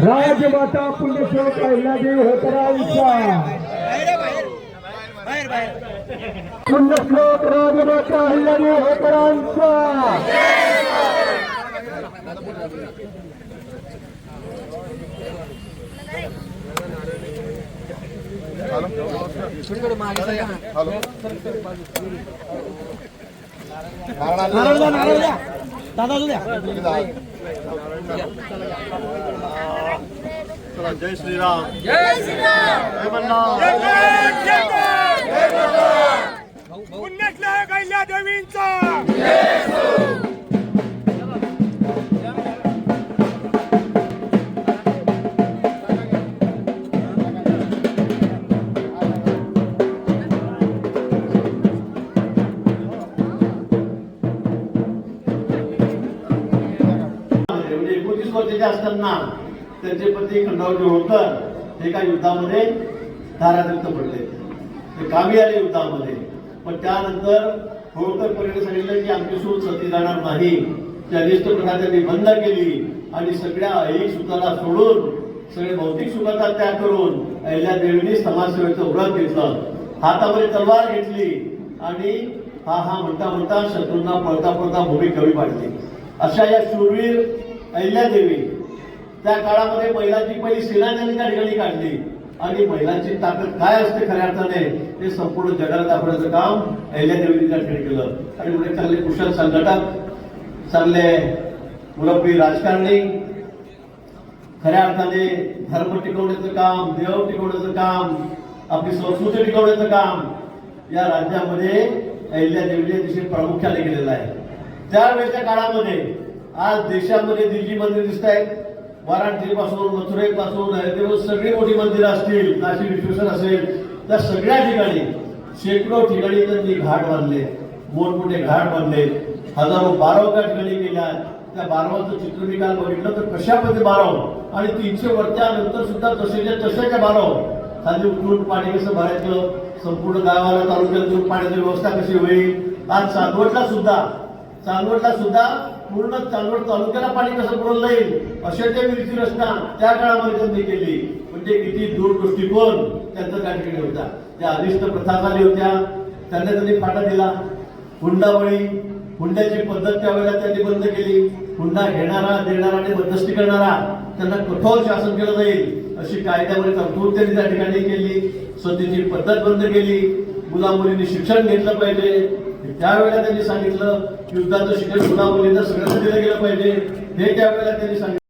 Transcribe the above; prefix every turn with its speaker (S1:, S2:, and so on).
S1: राजमाता पुण्यश्लोक अहिल्यादेवी होतरांचा पुण्यश्लोक राजमाता अहिल्यादेवी होतरांचा
S2: दादा చెప్తున్నా జై
S3: శ్రీరామ్ করতে আসতেন না त्यांचे पती खंडावजी होळकर हे एका युद्धामध्ये धारातीर्थ पडले. ते कामी आले युद्धामध्ये. पण त्यानंतर होळकर परिणाम सांगितलं की आमची सूट सती जाणार नाही. त्या अनिष्ट प्रथा त्यांनी बंद केली आणि सगळ्या ऐहिक सुखाला सोडून सगळे भौतिक सुखाचा त्याग करून अहिल्या देवीने समाजसेवेचं व्रत घेतलं. हातामध्ये तलवार घेतली आणि हा हा म्हणता म्हणता शत्रूंना पळता पळता भूमी कमी पाडली. अशा या शूरवीर अहिल्यादेवी त्या काळामध्ये महिलांची पहिली सेना त्यांनी त्या ठिकाणी काढली. आणि महिलांची ताकद काय असते खऱ्या अर्थाने ते संपूर्ण जगाला दाखवण्याचं काम अहिल्यादेवीने त्या ठिकाणी केलं. आणि पुढे चांगले कुशल संघटक चांगले मुरब्बी राजकारणी. खऱ्या अर्थाने धर्म टिकवण्याचं काम देव टिकवण्याचं काम आपली संस्कृती टिकवण्याचं काम या राज्यामध्ये अहिल्या देवीने अतिशय प्रामुख्याने केलेलं आहे. त्यावेळेच्या काळामध्ये आज देशामध्ये दिल्ली मंदिर दिसत आहेत वाराणसीपासून मथुरेपासून हैदराबाद सगळी मोठी मंदिरं असतील काशी विश्वेश्वर असेल त्या सगळ्या ठिकाणी शेकडो ठिकाणी त्यांनी घाट बांधले. मोठमोठे घाट बांधले. हजारो बारव त्या ठिकाणी गेल्या. त्या बारवाचं चित्र मी काल बघितलं तर कशा पद्धती बारव? आणि तीनशे वर्षानंतर सुद्धा तसेच्या तशाच्या बारव. खाली उठून पाणी कसं भरायचं? संपूर्ण गावाला तालुक्यात पाण्याची व्यवस्था कशी होईल? आज चांदवडला सुद्धा चांदवडला सुद्धा पूर्ण चांदवड तालुक्याला पाणी कसं पुरवलं जाईल? अशा त्या विधीची रचना त्या काळामध्ये त्यांनी केली. म्हणजे किती दूरदृष्टिकोन त्यांचा त्या ठिकाणी होता. त्या अनिष्ट प्रथा झाली होत्या. त्यांना त्यांनी फाटा दिला. हुंडावळी हुंड्याची पद्धत त्यावेळेला त्यांनी बंद केली. हुंडा घेणारा देणारा आणि बंदस्ती करणारा त्यांना कठोर शासन केलं जाईल. अशी कायद्यामध्ये तरतूद त्यांनी त्या ठिकाणी केली. सतीची पद्धत बंद केली. मुला मुलींनी शिक्षण घेतलं पाहिजे. त्यावेळेला त्यांनी सांगितलं युद्धाचं शिक्षण सुनावले तर सगळं दिलं गेलं पाहिजे. हे त्यावेळेला त्यांनी सांगितलं.